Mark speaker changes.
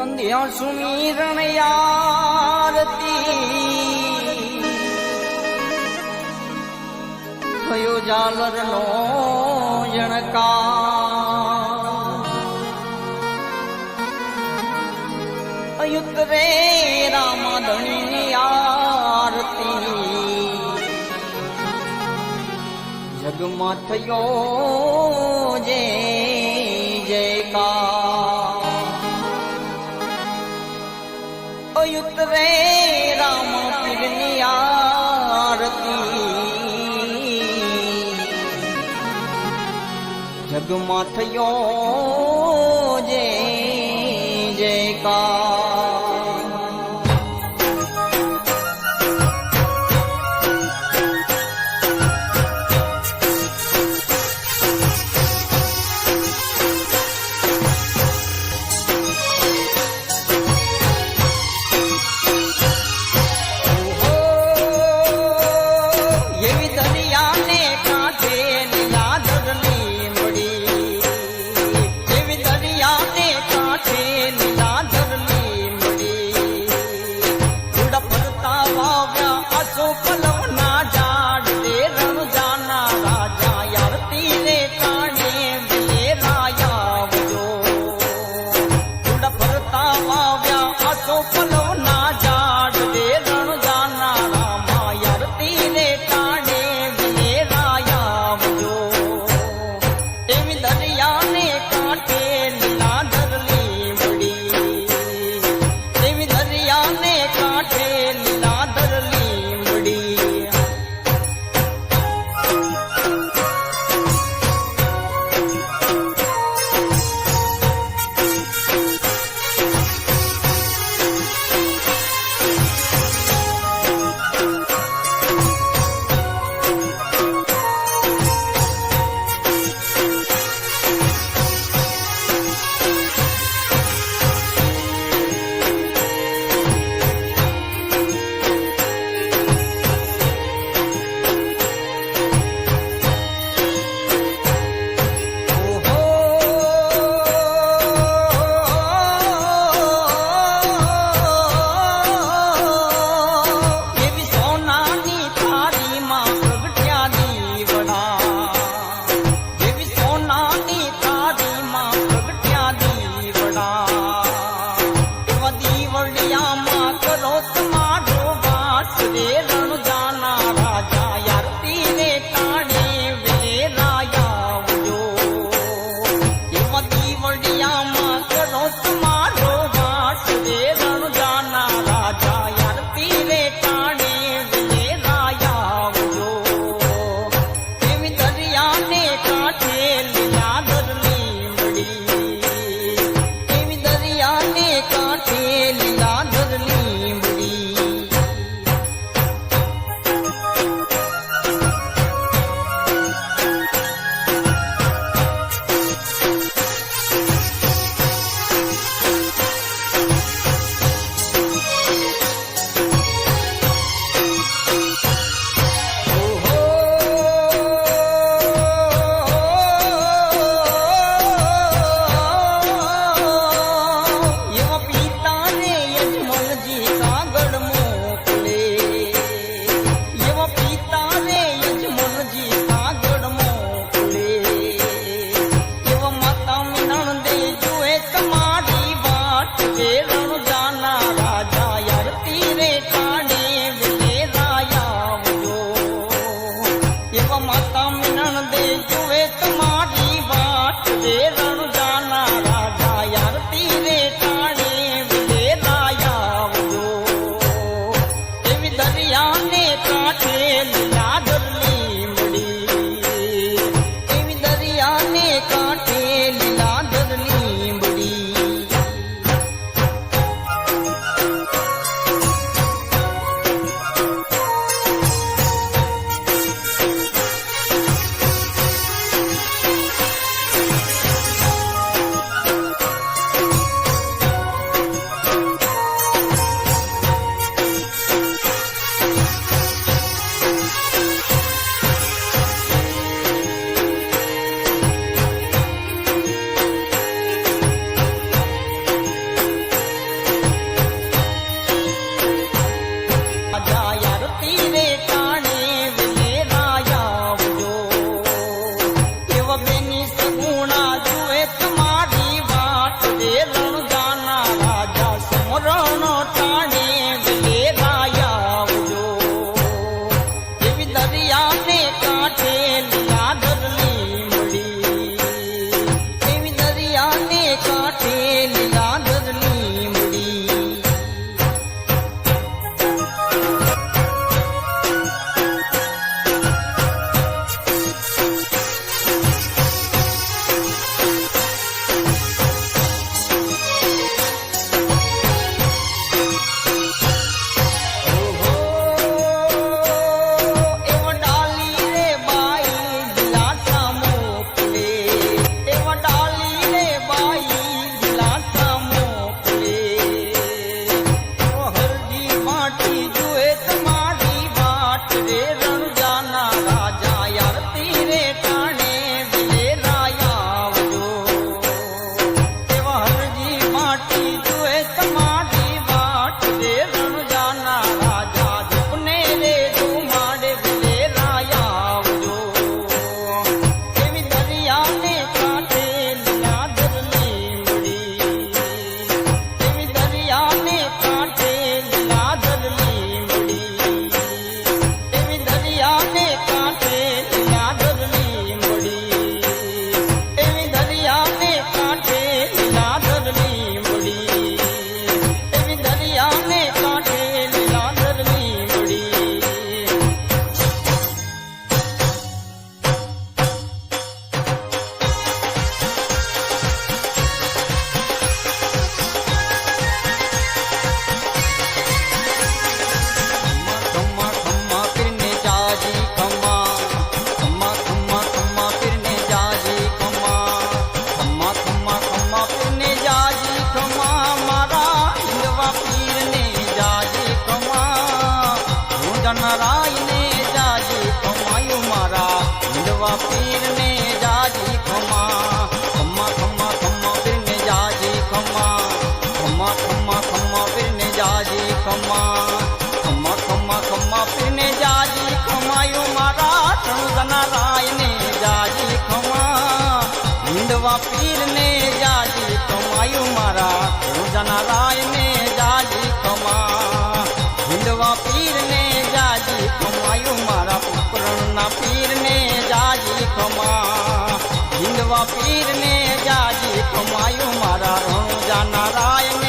Speaker 1: સંધ્યા સુમીરણ યારતી કયો જાલર નો જણકા અયુત રે રામધણી આરતી જગમાં થયો જે ઉતરે રામ પીરની આરતી. જગમાં થયો જય જયકાર. કનરાઈને જાજી ખમાયું મારા. હિંદવા પીરને જાજી ખમા. ખમા ખમા ખમા પીરને જાજી ખમા. ખમા ખમા ખમા પીરને જાજી ખમા. ખમા ખમા ખમા પીરને જાજી ખમાયું મારા. કનરાઈને જાજી ખમા. હિંદવા પીરને જાજી ખમાયું મારા. રોજાના જાજી ખમા. હિંદવા પીરને ખમા